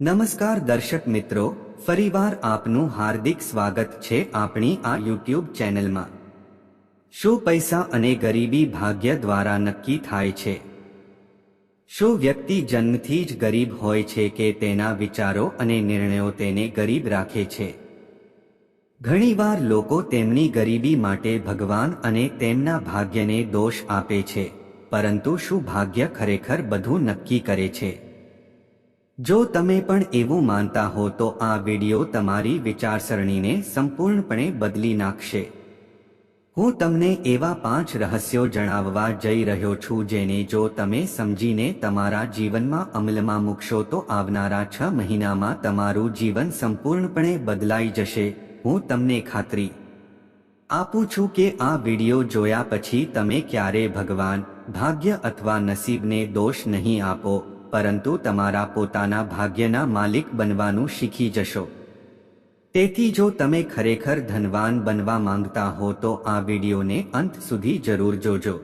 નમસ્કાર દર્શક મિત્રો, ફરીવાર આપનું હાર્દિક સ્વાગત છે આપણી આ યુટ્યુબ ચેનલમાં. શું પૈસા અને ગરીબી ભાગ્ય દ્વારા નક્કી થાય છે? શું વ્યક્તિ જન્મથી જ ગરીબ હોય છે કે તેના વિચારો અને નિર્ણયો તેને ગરીબ રાખે છે? ઘણીવાર લોકો તેમની ગરીબી માટે ભગવાન અને તેમના ભાગ્યને દોષ આપે છે, પરંતુ શું ભાગ્ય ખરેખર બધું નક્કી કરે છે? જો તમે પણ એવું માનતા હો તો આ વિડિયો તમારી વિચારસરણીને સંપૂર્ણપણે બદલી નાખશે. હું તમને એવા પાંચ રહસ્યો જણાવવા જઈ રહ્યો છું જેને જો તમે સમજીને તમારા જીવનમાં અમલમાં મૂકશો તો આવનારા છ મહિનામાં તમારું જીવન સંપૂર્ણપણે બદલાઈ જશે, હું તમને ખાતરી આપું છું કે આ વિડિયો જોયા પછી તમે ક્યારે ભગવાન, ભાગ્ય અથવા નસીબને દોષ નહીં આપો. પરંતુ તમારા પોતાના ભાગ્યના માલિક બનવાનું શીખી જશો. તેથી જો તમે ખરેખર ધનવાન બનવા માંગતા હો તો આ વિડિયોને અંત સુધી જરૂર જોજો.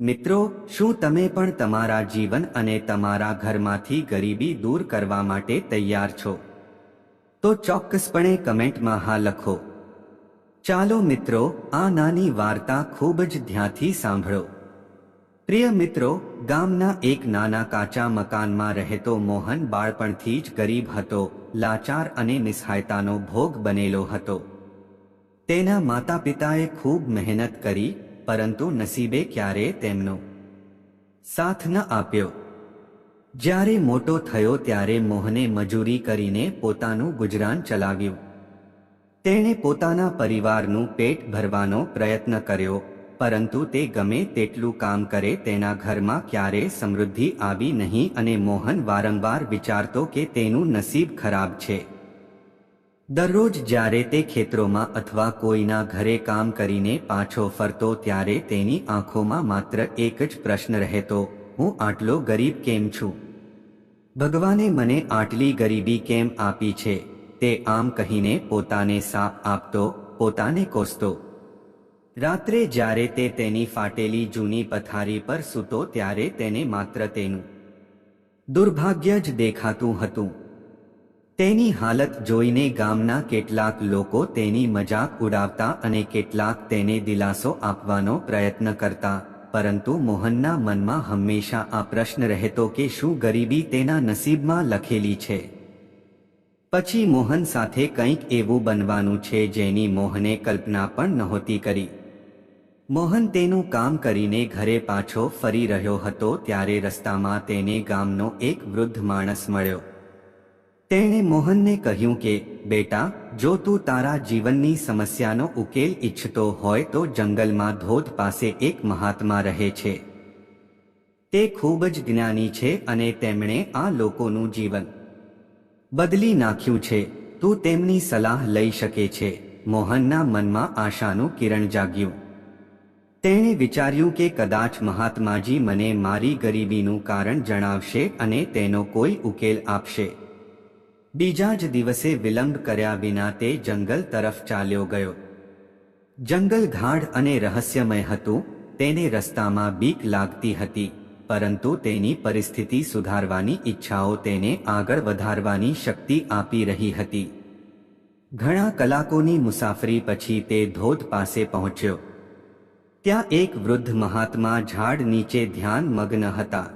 મિત્રો, શું તમે પણ તમારા જીવન અને તમારા ઘરમાંથી ગરીબી દૂર કરવા માટે તૈયાર છો? તો ચોક્કસપણે કમેન્ટમાં હા લખો. ચાલો મિત્રો, આ નાની વાર્તા ખૂબ જ ધ્યાનથી સાંભળો. પ્રિય મિત્રો, ગામના એક નાના કાચા મકાનમાં રહેતો મોહન બાળપણથી જ ગરીબ હતો, લાચાર અને નિસ્હાયતાનો ભોગ બનેલો હતો. તેના માતા પિતાએ ખૂબ મહેનત કરી, પરંતુ નસીબે ક્યારે તેમનો સાથ ન આપ્યો. જ્યારે મોટો થયો ત્યારે મોહને મજૂરી કરીને પોતાનું ગુજરાન ચલાવ્યું. તેણે પોતાના પરિવારનું પેટ ભરવાનો પ્રયત્ન કર્યો પરંતુ તે ગમે તેટલું કામ કરે તેના ઘરમાં ક્યારે સમૃદ્ધિ આવી નહીં અને મોહન વારંવાર વિચારતો કે તેનું નસીબ ખરાબ છે. દરરોજ જ્યારે તે ખેતરોમાં અથવા કોઈના ઘરે કામ કરીને પાછો ફરતો ત્યારે તેની આંખોમાં માત્ર એક જ પ્રશ્ન રહેતો, હું આટલો ગરીબ કેમ છું? ભગવાને મને આટલી ગરીબી કેમ આપી છે? તે આમ કહીને પોતાને સાપ આપતો, પોતાને કોસતો. રાત્રે જ્યારે તે તેની ફાટેલી જૂની પથારી પર સૂતો ત્યારે તેને માત્ર તેનું દુર્ભાગ્ય જ દેખાતું હતું. તેની હાલત જોઈને ગામના કેટલાક લોકો તેની મજાક ઉડાવતા અને કેટલાક તેને દિલાસો આપવાનો પ્રયત્ન કરતા, પરંતુ મોહનના મનમાં હંમેશા આ પ્રશ્ન રહેતો કે શું ગરીબી તેના નસીબમાં લખેલી છે? પછી મોહન સાથે કંઈક એવું બનવાનું છે જેની મોહને કલ્પના પણ નહોતી કરી. મોહન તેનું કામ કરીને ઘરે પાછો ફરી રહ્યો હતો ત્યારે રસ્તામાં તેને ગામનો એક વૃદ્ધ માણસ મળ્યો. તેણે મોહનને કહ્યું કે, બેટા, જો તું તારા જીવનની સમસ્યાનો ઉકેલ ઈચ્છતો હોય તો જંગલમાં ધોધ પાસે એક મહાત્મા રહે છે. તે ખૂબ જ જ્ઞાની છે અને તેમણે આ લોકોનું જીવન બદલી નાખ્યું છે. તું તેમની સલાહ લઈ શકે છે. મોહનના મનમાં આશાનું કિરણ જાગ્યું. તેણે વિચાર્યું કે કદાચ મહાત્માજી મને મારી ગરીબીનું કારણ જણાવશે અને તેનો કોઈ ઉકેલ આપશે. બીજા જ દિવસે વિલંબ કર્યા વિના તે જંગલ તરફ ચાલ્યો ગયો. જંગલ ગાઢ અને રહસ્યમય હતું, તેને રસ્તામાં બીક લાગતી હતી, પરંતુ તેની પરિસ્થિતિ સુધારવાની ઈચ્છાઓ તેને આગળ વધારવાની શક્તિ આપી રહી હતી. ઘણા કલાકોની મુસાફરી પછી તે ધોધ પાસે પહોંચ્યો. ત્યાં એક વૃદ્ધ મહાત્મા ઝાડ નીચે ધ્યાન મગ્ન હતા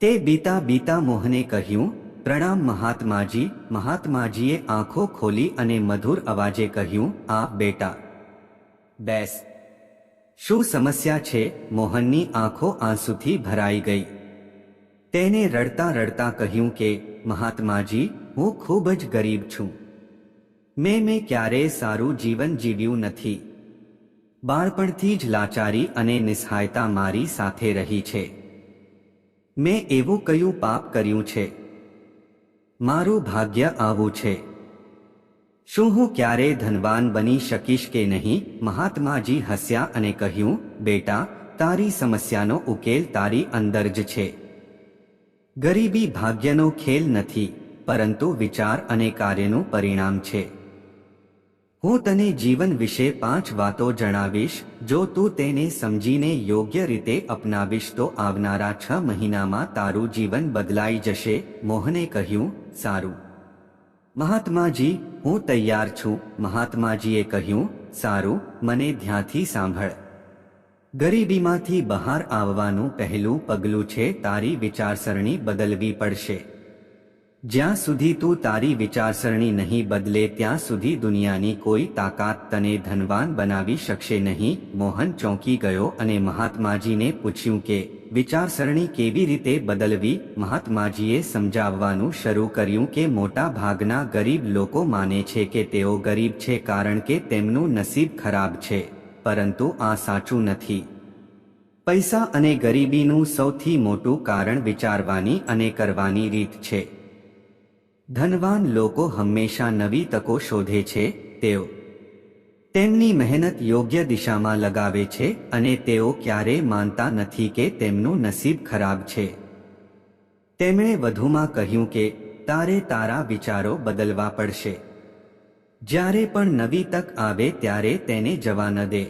તે બીતા બીતા મોહને કહ્યું પ્રણામ મહાત્માજી મહાત્માજીએ આંખો ખોલી અને મધુર અવાજે કહ્યું આ બેટા. બેસ. શું સમસ્યા છે? મોહનની આંખો આંસુથી ભરાઈ ગઈ. તેને રડતા રડતા કહ્યું કે, મહાત્માજી, હું ખૂબ જ ગરીબ છું. મેં મેં ક્યારેય સારું જીવન જીવ્યું નથી. બાળપણથી જ લાચારી અને નિસ્હાયતા મારી સાથે રહી છે. મેં એવું કયું પાપ કર્યું છે. મારું ભાગ્ય આવું છે. શું હું ક્યારે ધનવાન બની શકીશ કે નહીં? મહાત્માજી હસ્યા અને કહ્યું, બેટા, તારી સમસ્યાનો ઉકેલ તારી અંદર જ છે. ગરીબી ભાગ્યનો ખેલ નથી, પરંતુ વિચાર અને કાર્યનું પરિણામ છે. હું તને જીવન વિશે પાંચ વાતો જણાવીશ, જો તું તેને સમજીને યોગ્ય રીતે અપનાવીશ તો આવનારા છ મહિનામાં તારું જીવન બદલાઈ જશે, મોહને કહ્યું, સારું. મહાત્માજી, હું તૈયાર છું. મહાત્માજીએ કહ્યું, સારું, મને ધ્યાનથી સાંભળ. ગરીબીમાંથી બહાર આવવાનું પહેલું પગલું છે, તારી વિચારસરણી બદલવી પડશે. જ્યાં સુધી તું તારી વિચારસરણી નહીં બદલે, ત્યાં સુધી દુનિયાની કોઈ તાકાત તને ધનવાન બનાવી શકશે નહીં. મોહન ચોંકી ગયો અને મહાત્માજીને પૂછ્યું કે, વિચારસરણી કેવી રીતે બદલવી? મહાત્માજીએ સમજાવવાનું શરૂ કર્યું કે મોટા ભાગના ગરીબ લોકો માને છે કે તેઓ ગરીબ છે કારણ કે તેમનું નસીબ ખરાબ છે, પરંતુ આ સાચું નથી. પૈસા અને ગરીબીનું સૌથી મોટું કારણ વિચારવાની અને કરવાની રીત છે. ધનવાન લોકો હંમેશા નવી તકો શોધે છે, તેઓ તેમની મહેનત યોગ્ય દિશામાં લગાવે છે અને તેઓ ક્યારેય માનતા નથી કે તેમનું નસીબ ખરાબ છે. તેમણે વધુમાં કહ્યું કે, તારે તારા વિચારો બદલવા પડશે. જ્યારે પણ નવી તક આવે ત્યારે તેને જવા ન દે.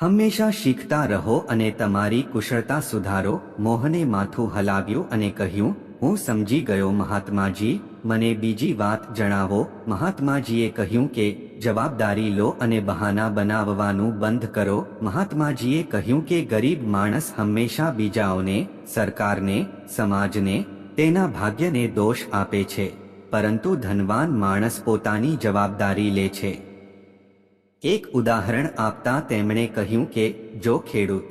હંમેશા શીખતા રહો અને તમારી કુશળતા સુધારો. મોહને માથું હલાવ્યું અને કહ્યું હું સમજી ગયો મહાત્માજી, મને બીજી વાત જણાવો. મહાત્માજીએ કહ્યું કે, જવાબદારી લો અને બહાના બનાવવાનું બંધ કરો. મહાત્માજીએ કહ્યું કે, ગરીબ માણસ હંમેશા બીજાઓને, સરકારને, સમાજને, તેના ભાગ્યને દોષ આપે છે. પરંતુ ધનવાન માણસ પોતાની જવાબદારી લે છે. એક ઉદાહરણ આપતા તેમણે કહ્યું કે, જો ખેડૂત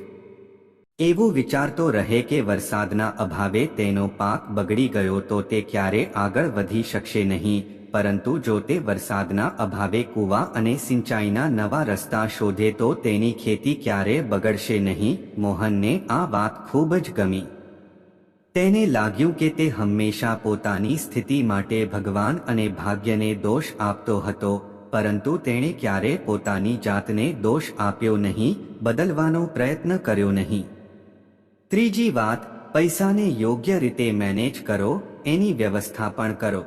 એવું વિચારતો રહે કે વરસાદના અભાવે તેનો પાક બગડી ગયો તો તે ક્યારે આગળ વધી શકશે નહીં, પરંતુ જો તે વરસાદના અભાવે કૂવા અને સિંચાઈના નવા રસ્તા શોધે તો તેની ખેતી ક્યારે બગડશે નહીં, મોહનને આ વાત ખૂબ જ ગમી. તેને લાગ્યું કે તે હંમેશા પોતાની સ્થિતિ માટે ભગવાન અને ભાગ્યને દોષ આપતો હતો, પરંતુ તેણે ક્યારે પોતાની જાતને દોષ આપ્યો નહીં, બદલવાનો પ્રયત્ન કર્યો નહીં. ત્રીજી વાત, પૈસાને યોગ્ય રીતે મેનેજ કરો, એની વ્યવસ્થા પણ કરો.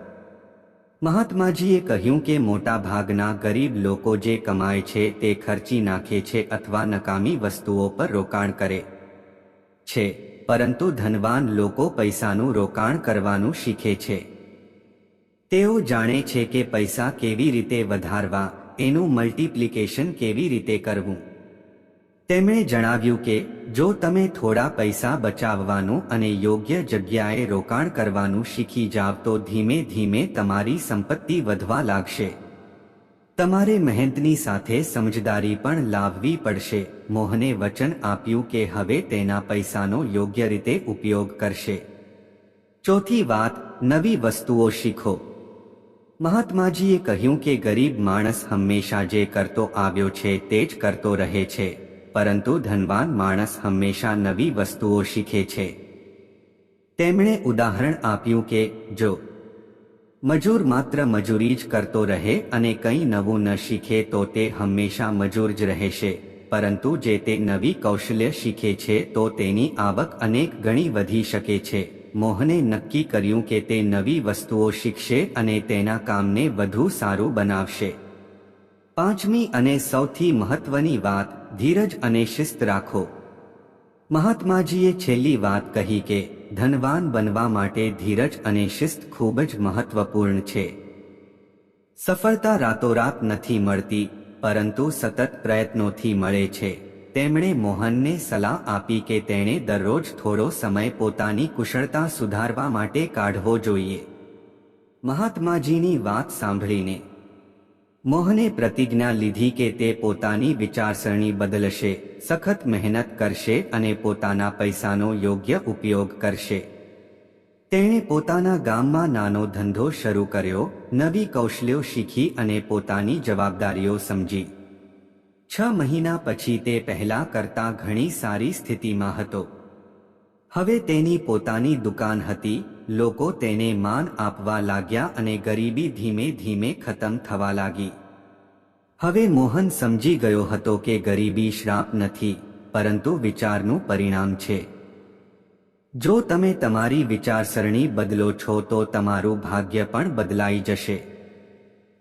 મહાત્માજીએ કહ્યું કે મોટા ભાગના ગરીબ લોકો જે કમાય છે તે ખર્ચી નાખે છે અથવા નકામી વસ્તુઓ પર રોકાણ કરે છે, પરંતુ ધનવાન લોકો પૈસાનું રોકાણ કરવાનું શીખે છે. તેઓ જાણે છે કે પૈસા કેવી રીતે વધારવા, એનું મલ્ટીપ્લિકેશન કેવી રીતે કરવું. તેમણે જણાવ્યું કે, જો તમે થોડા પૈસા બચાવવાનું અને યોગ્ય જગ્યાએ રોકાણ કરવાનું શીખી જાવ તો ધીમે ધીમે તમારી સંપત્તિ વધવા લાગશે. તમારે મહેનતની સાથે સમજદારી પણ લાવવી પડશે. મોહને વચન આપ્યું કે હવે તેના પૈસાનો યોગ્ય રીતે ઉપયોગ કરશે. ચોથી વાત, નવી વસ્તુઓ શીખો. મહાત્માજીએ કહ્યું કે ગરીબ માણસ હંમેશા જે કરતો આવ્યો છે તે જ કરતો રહે છે. પરંતુ ધનવાન માણસ હંમેશા નવી વસ્તુઓ શીખે છે. તેમણે ઉદાહરણ આપ્યું કે, જો મજૂર માત્ર મજૂરી જ કરતો રહે અને કંઈ નવું ન શીખે તો તે હંમેશા મજૂર જ રહેશે, પરંતુ જે તે નવી કૌશલ્ય શીખે છે તો તેની આવક અનેક ગણી વધી શકે છે. મોહને નક્કી કર્યું કે તે નવી વસ્તુઓ શીખશે અને તેના કામને વધુ સારું બનાવશે. પાંચમી અને સૌથી મહત્વની વાત, ધીરજ અને શિસ્ત રાખો. મહાત્માજીએ છેલ્લી વાત કહી કે, ધનવાન બનવા માટે ધીરજ અને શિસ્ત ખૂબ જ મહત્વપૂર્ણ છે. સફળતા રાતોરાત નથી મળતી, પરંતુ સતત પ્રયત્નોથી મળે છે. તેમણે મોહનને સલાહ આપી કે તેણે દરરોજ થોડો સમય પોતાની કુશળતા સુધારવા માટે કાઢવો જોઈએ. મહાત્માજીની વાત સાંભળીને મોહને પ્રતિજ્ઞા લીધી કે તે પોતાની વિચારસરણી બદલશે, સખત મહેનત કરશે અને પોતાના પૈસાનો યોગ્ય ઉપયોગ કરશે. તેણે પોતાના ગામમાં નાનો ધંધો શરૂ કર્યો, નવી કૌશલ્યો શીખી અને પોતાની જવાબદારીઓ સમજી. છ મહિના પછી તે પહેલા કરતા ઘણી સારી સ્થિતિમાં હતો. હવે તેની પોતાની દુકાન હતી, લોકો તેને માન આપવા લાગ્યા અને ગરીબી ધીમે ધીમે ખતમ થવા લાગી. હવે મોહન સમજી ગયો હતો કે ગરીબી શ્રાપ નથી, પરંતુ વિચારનું પરિણામ છે. જો તમે તમારી વિચારસરણી બદલો છો તો તમારું ભાગ્ય પણ બદલાઈ જશે.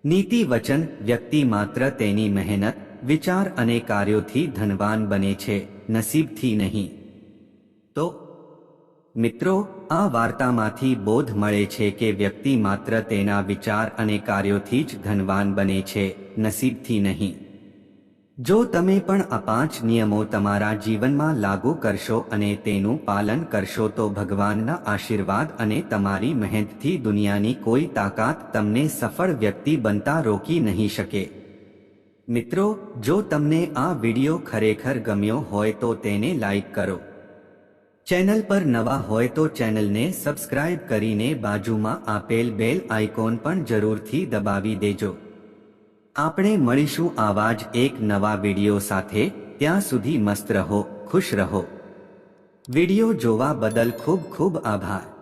નીતિ વચન, વ્યક્તિ માત્ર તેની મહેનત, વિચાર અને કાર્યોથી ધનવાન બને છે, નસીબથી નહીં. તો મિત્રો, આ વાર્તામાંથી બોધ મળે છે કે વ્યક્તિ માત્ર તેના વિચાર અને કાર્યોથી જ ધનવાન બને છે, નસીબથી નહીં. જો તમે પણ આ પાંચ નિયમો તમારા જીવનમાં લાગુ કરશો અને તેનું પાલન કરશો તો ભગવાનના આશીર્વાદ અને તમારી મહેનતથી દુનિયાની કોઈ તાકાત તમને સફળ વ્યક્તિ બનતા રોકી નહીં શકે. મિત્રો, જો તમને આ વિડિયો ખરેખર ગમ્યો હોય તો તેને લાઈક કરો. ચેનલ પર નવા હોય તો ચેનલને સબસ્ક્રાઇબ કરીને બાજુમાં આપેલ બેલ આઇકોન પણ જરૂરથી દબાવી દેજો. આપણે મળીશું આવા જ એક નવા વીડિયો સાથે. ત્યાં સુધી મસ્ત રહો, ખુશ રહો. વીડિયો જોવા બદલ ખૂબ ખૂબ આભાર.